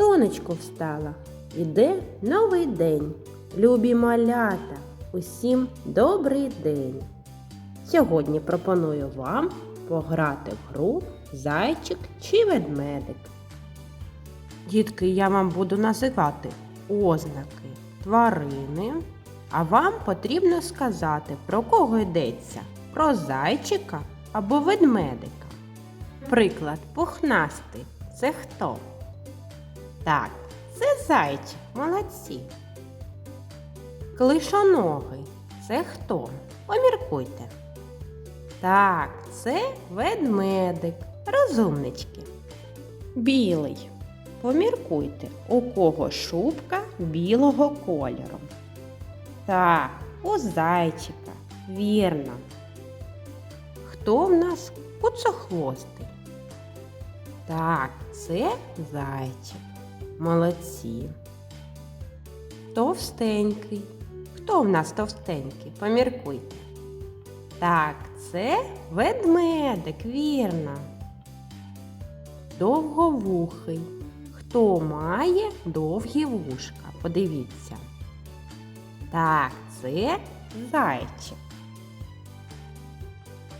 Сонечко встало, іде новий день. Любі малята, усім добрий день. Сьогодні пропоную вам пограти в гру Зайчик чи ведмедик. Дітки, я вам буду називати ознаки тварини, а вам потрібно сказати, про кого йдеться: про зайчика або ведмедика. Приклад, пухнастий це хто? Так, це зайчик, молодці. Клишоногий це хто? Поміркуйте. Так, це ведмедик, розумнички. Білий. Поміркуйте, у кого шубка білого кольору. Так, у зайчика. Вірно. Хто в нас куцохвостий? Так, це зайчик. Молодці. Товстенький. Хто в нас товстенький? Поміркуйте. Так, це ведмедик, вірно. Довговухий. Хто має довгі вушка? Подивіться. Так, це зайчик.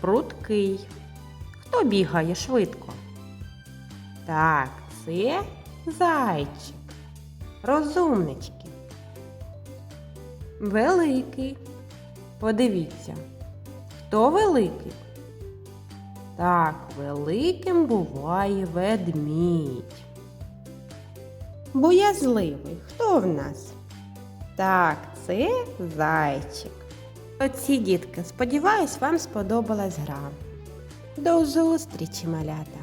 Прудкий. Хто бігає швидко? Так, це зайчик. Розумнички. Великий. Подивіться. Хто великий? Так, великим буває ведмідь. Боязливий. Хто в нас? Так, це зайчик. Оці дітки, сподіваюсь, вам сподобалась гра. До зустрічі, малята!